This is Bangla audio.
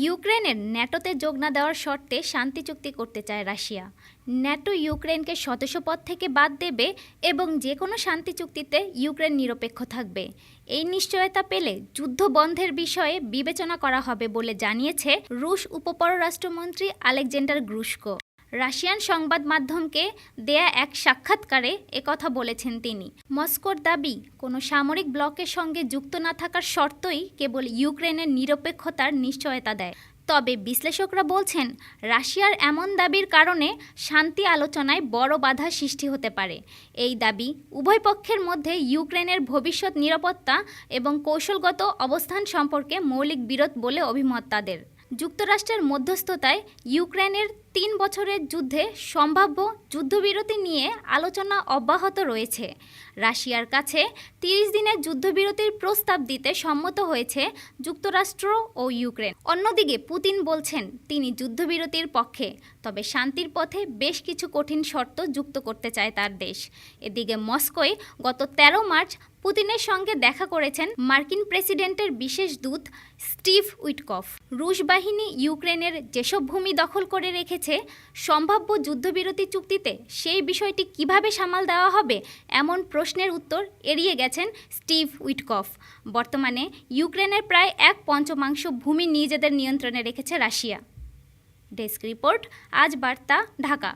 ইউক্রেনের ন্যাটোতে যোগ না দেওয়ার শর্তে শান্তি চুক্তি করতে চায় রাশিয়া। ন্যাটো ইউক্রেনকে সদস্যপদ থেকে বাদ দেবে এবং যে কোনো শান্তি চুক্তিতে ইউক্রেন নিরপেক্ষ থাকবে। এই নিশ্চয়তা পেলে যুদ্ধ বন্ধের বিষয়ে বিবেচনা করা হবে বলে জানিয়েছে রুশ উপপররাষ্ট্রমন্ত্রী আলেকজেন্ডার গ্রুস্কো রাশিয়ান সংবাদ মাধ্যমকে দেয়া এক সাক্ষাৎকারে একথা বলেছেন তিনি। মস্কোর দাবি, কোনো সামরিক ব্লকের সঙ্গে যুক্ত না থাকার শর্তই কেবল ইউক্রেনের নিরপেক্ষতার নিশ্চয়তা দেয়। তবে বিশ্লেষকরা বলছেন, রাশিয়ার এমন দাবির কারণে শান্তি আলোচনায় বড় বাধা সৃষ্টি হতে পারে। এই দাবি উভয় পক্ষের মধ্যে ইউক্রেনের ভবিষ্যৎ নিরাপত্তা এবং কৌশলগত অবস্থান সম্পর্কে মৌলিক বিরোধ বলে অভিমত তাদের। যুক্তরাষ্ট্রের মধ্যস্থতায় ইউক্রেনের তিন বছরের যুদ্ধে সম্ভাব্য যুদ্ধবিরতি নিয়ে আলোচনা অব্যাহত রয়েছে। রাশিয়ার কাছে তিরিশ দিনের যুদ্ধবিরতির প্রস্তাব দিতে সম্মত হয়েছে যুক্তরাষ্ট্র ও ইউক্রেন। অন্যদিকে পুতিন বলছেন, তিনি যুদ্ধবিরতির পক্ষে, তবে শান্তির পথে বেশ কিছু কঠিন শর্ত যুক্ত করতে চায় তার দেশ। এদিকে মস্কোয় গত ১৩ মার্চ পুতিনের সঙ্গে দেখা করেছেন মার্কিন প্রেসিডেন্টের বিশেষ দূত স্টিভ উইটকফ। রুশ বাহিনী ইউক্রেনের যেসব ভূমি দখল করে রেখেছে, সম্ভাব্য যুদ্ধবিরতি চুক্তিতে সেই বিষয়টি কীভাবে সামাল দেওয়া হবে এমন প্রশ্নের উত্তর এড়িয়ে গেছেন স্টিভ উইটকফ। বর্তমানে ইউক্রেনের প্রায় এক পঞ্চমাংশ ভূমি নিজেদের নিয়ন্ত্রণে রেখেছে রাশিয়া। ডেস্ক রিপোর্ট, আজ বার্তা, ঢাকা।